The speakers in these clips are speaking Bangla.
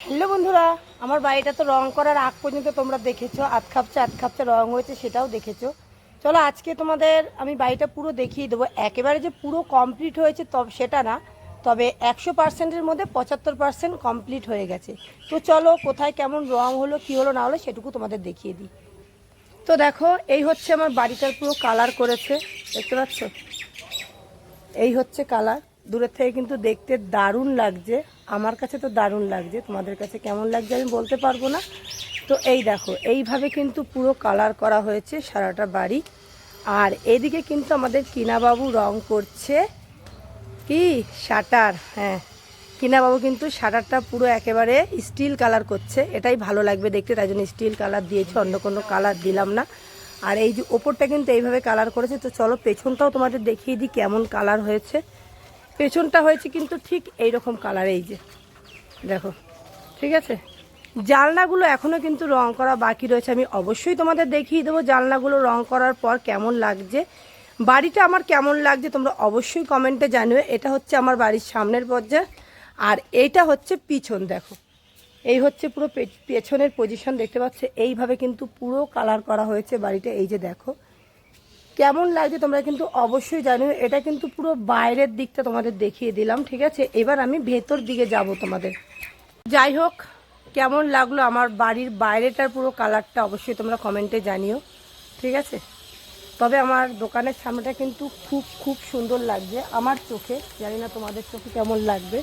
হ্যালো বন্ধুরা, আমার বাড়িটা তো রং করার আগ পর্যন্ত তোমরা দেখেছ, আধ খাপচা আধ খাপচা রং হয়েছে সেটাও দেখেছ। চলো আজকে তোমাদের আমি বাড়িটা পুরো দেখিয়ে দেবো। একেবারে যে পুরো কমপ্লিট হয়েছে তবে সেটা না, তবে একশো পার্সেন্টের মধ্যে পঁচাত্তর পার্সেন্ট কমপ্লিট হয়ে গেছে। তো চলো কোথায় কেমন রং হলো, কী হলো না হলো সেটুকু তোমাদের দেখিয়ে দিই। তো দেখো, এই হচ্ছে আমার বাড়িটার পুরো কালার করেছে, দেখতে পাচ্ছ? এই হচ্ছে কালার দূরের থেকে কিন্তু দেখতে দারুণ লাগছে। আমার কাছে তো দারুণ লাগছে, তোমাদের কাছে কেমন লাগছে আমি বলতে পারব না। তো এই দেখো, এইভাবে কিন্তু পুরো কালার করা হয়েছে সারাটা বাড়ি। আর এদিকে কিন্তু আমাদের কিনাবাবু রং করছে। কি? শাটার হ্যাঁ। কিনাবাবু কিন্তু শাটারটা পুরো একেবারে স্টিল কালার করছে। এটাই ভালো লাগবে দেখতে, তাই জন্য স্টিল কালার দিয়েছে, অন্য কোনো কালার দিলাম না। আর এই যে ওপরটা কিন্তু এইভাবে কালার করেছে, তো চলো পেছনটাও তোমাদের দেখিয়ে দিই কেমন কালার হয়েছে। পেছনটা হয়েছে কিন্তু ঠিক এই রকম কালার এই যে। দেখো, ঠিক আছে? জানলাগুলো এখনও কিন্তু রং করা বাকি রয়েছে। আমি অবশ্যই তোমাদের দেখিয়ে দেবো জানলাগুলো রং করার পর কেমন লাগছে। বাড়িটা আমার কেমন লাগছে তোমরা অবশ্যই কমেন্টে জানিও। এটা হচ্ছে আমার বাড়ির সামনের পর্যায়ে আর এইটা হচ্ছে পিছন, দেখো। এই হচ্ছে পুরো পেছনের পজিশন দেখতে পাচ্ছ? এইভাবে কিন্তু পুরো কালার করা হয়েছে বাড়িটা। এই যে দেখো কেমন লাগছে তোমরা কিন্তু অবশ্যই জানিও। এটা কিন্তু পুরো বাইরের দিকটা তোমাদের দেখিয়ে দিলাম, ঠিক আছে? এবার আমি ভেতর দিকে যাব তোমাদের। যাই হোক, কেমন লাগল আমার বাড়ির বাইরেটার পুরো কালারটা অবশ্যই তোমরা কমেন্টে জানিও, ঠিক আছে? তবে আমার দোকানের সামনেটা কিন্তু খুব খুব সুন্দর লাগছে। আমার চোখে, জানি না তোমাদের চোখে কেমন লাগবে।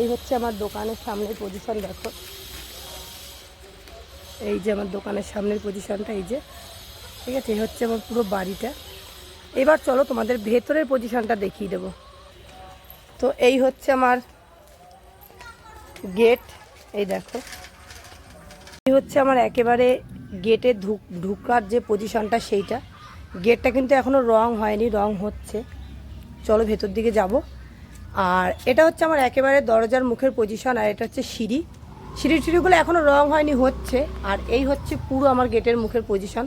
এই হচ্ছে আমার দোকানের সামনের পজিশন দেখো। এই যে আমার দোকানের সামনের পজিশনটা এই যে ঠিক আছে, এই হচ্ছে আমার পুরো বাড়িটা। এবার চলো তোমাদের ভেতরের পজিশনটা দেখিয়ে দেবো। তো এই হচ্ছে আমার গেট এই দেখো। এই হচ্ছে আমার একেবারে গেটে ঢুক ঢুকার যে পজিশনটা সেইটা। গেটটা কিন্তু এখনও রং হয়নি, রং হচ্ছে। চলো ভেতর দিকে যাব। আর এটা হচ্ছে আমার একেবারে দরজার মুখের পজিশন আর এটা হচ্ছে সিঁড়ি। সিঁড়ি টিড়িগুলো এখনও রং হয়নি, হচ্ছে। আর এই হচ্ছে পুরো আমার গেটের মুখের পজিশন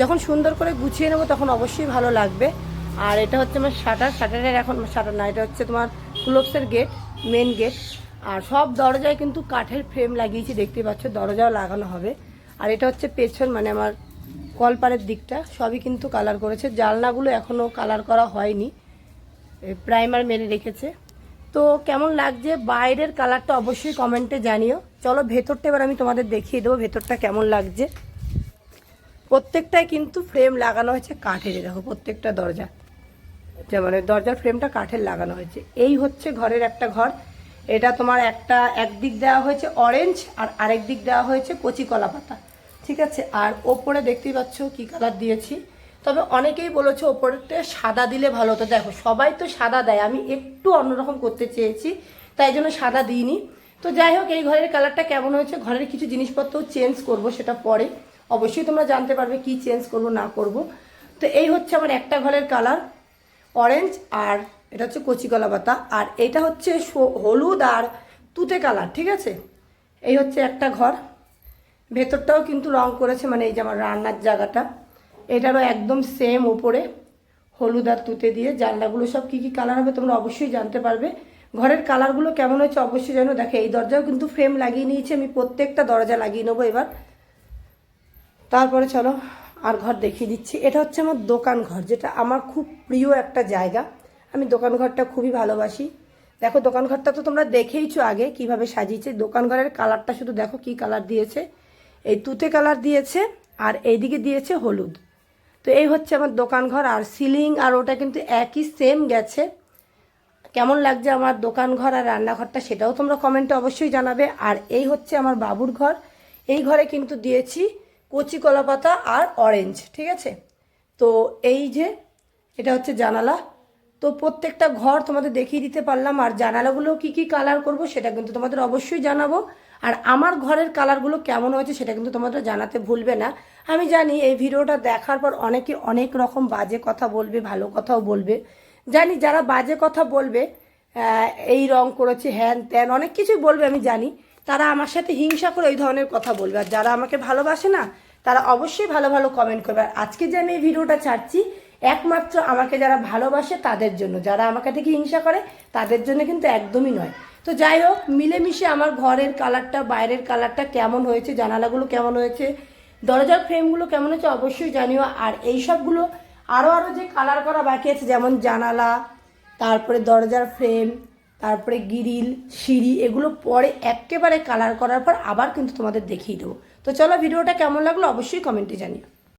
যখন সুন্দর করে গুছিয়ে নেব তখন অবশ্যই ভালো লাগবে। আর এটা হচ্ছে আমার শাটার। শাটারের এখন, শাটার না, এটা হচ্ছে তোমার ক্লোপসের গেট মেন গেট। আর সব দরজায় কিন্তু কাঠের ফ্রেম লাগিয়েছি দেখতে পাচ্ছ, দরজাও লাগানো হবে। আর এটা হচ্ছে পেছন মানে আমার কলপারের দিকটা, সবই কিন্তু কালার করেছে। জানলাগুলো এখনও কালার করা হয়নি প্রাইমার মেরে রেখেছে। তো কেমন লাগছে? বাইরের কালারটা অবশ্যই কমেন্টে জানিও। চলো, ভেতরটা এবার আমি তোমাদের দেখিয়ে দেবো, ভেতরটা কেমন লাগছে। প্রত্যেকটাই কিন্তু ফ্রেম লাগানো হয়েছে কাঠের দেখো প্রত্যেকটা দরজা। মানে দরজার ফ্রেমটা কাঠের লাগানো হয়েছে। এই হচ্ছে ঘরের একটা ঘর। এটা তোমার একটা একদিক দেওয়া হয়েছে অরেঞ্জ আর আরেক দিক দেওয়া হয়েছে কচি কলা পাতা। ঠিক আছে? আর ওপরে দেখতেই পাচ্ছ কি কালার দিয়েছি। তবে অনেকেই বলেছে ওপরটা সাদা দিলে ভালো হতো। দেখো, সবাই তো সাদা দেয়। আমি একটু অন্যরকম করতে চেয়েছি, তাই জন্য সাদা দিইনি। তো যাই হোক, এই ঘরের কালারটা কেমন হয়েছে? ঘরের কিছু জিনিসপত্রও চেঞ্জ করব, সেটা পরে। অবশ্যই তোমরা জানতে পারবে কি চেঞ্জ করব, না করব। তো এই হচ্ছে আমার একটা ঘরের কালার অরেঞ্জ আর এটা হচ্ছে কচি কলা পাতা। আর এটা হচ্ছে হলুদ আর তুতে কালার ঠিক আছে? এই হচ্ছে একটা ঘর। ভেতরটাও কিন্তু রং করেছে মানে এই যে আমার রান্নার জায়গাটা। এটারও একদম সেম ওপরে হলুদ আর তুতে দিয়ে। জানলাগুলো সব কী কী কালার হবে তোমরা অবশ্যই জানতে পারবে। ঘরের কালারগুলো কেমন হচ্ছে অবশ্যই জানো। দেখো, এই দরজাও কিন্তু ফ্রেম লাগিয়ে নিয়েছি আমি। প্রত্যেকটা দরজা লাগিয়ে নেব এবার। তারপরে চলো আর ঘর দেখিয়ে দিচ্ছি। এটা হচ্ছে আমার দোকান ঘর যেটা আমার খুব প্রিয় একটা জায়গা। আমি দোকান ঘরটা খুবই ভালোবাসি। দেখো দোকান ঘরটা তো তোমরা দেখেইছো আগে কীভাবে সাজিয়েছে। দোকান ঘরের কালারটা শুধু দেখো কি কালার দিয়েছে। এই তুতে কালার দিয়েছে আর এইদিকে দিয়েছে হলুদ। তো এই হচ্ছে আমার দোকান ঘর আর সিলিং আর ওটা কিন্তু একই সেম গেছে। কেমন লাগছে আমার দোকান ঘর আর রান্নাঘরটা সেটাও তোমরা কমেন্টে অবশ্যই জানাবে। আর এই হচ্ছে আমার বাবুর ঘর। এই ঘরে কিন্তু দিয়েছি কচি কলা পাতা আর অরেঞ্জ ঠিক আছে? তো এই যে, এটা হচ্ছে জানালা। তো প্রত্যেকটা ঘর তোমাদের দেখিয়ে দিতে পারলাম, আর জানালাগুলো কি কি কালার করব সেটা কিন্তু তোমাদের অবশ্যই জানাব। আর আমার ঘরের কালারগুলো কেমন হয়েছে সেটা কিন্তু তোমাদের জানাতে ভুলবে না। আমি জানি এই ভিডিওটা দেখার পর অনেকে অনেক রকম বাজে কথা বলবে, ভালো কথাও বলবে। জানি যারা বাজে কথা বলবে এই রং করেছে, হ্যান ত্যান, অনেক কিছুই বলবে, আমি জানি। তারা আমার সাথে হিংসা করে ওই ধরনের কথা বলবে। আর যারা আমাকে ভালোবাসে না, তারা অবশ্যই ভালো ভালো কমেন্ট করবে। আর আজকে যে আমি এই ভিডিওটা ছাড়ছি, একমাত্র আমাকে যারা ভালোবাসে তাদের জন্য। যারা আমাকে থেকে হিংসা করে, তাদের জন্য কিন্তু একদমই নয়। তো যাই হোক, মিলেমিশে আমার ঘরের কালারটা বাইরের কালারটা কেমন হয়েছে, জানালাগুলো কেমন হয়েছে, দরজার ফ্রেমগুলো কেমন হয়েছে অবশ্যই জানিও। আর এই সবগুলো আরও আরও যে কালার করা বাকি আছে, যেমন জানালা, তারপরে দরজার ফ্রেম তারপরে গিরিল, সিঁড়ি, এগুলো পরে একেবারে কালার করার পর আবার কিন্তু তোমাদের দেখিয়ে দেবো। তো চলো ভিডিওটা কেমন লাগল অবশ্যই কমেন্টে জানিও।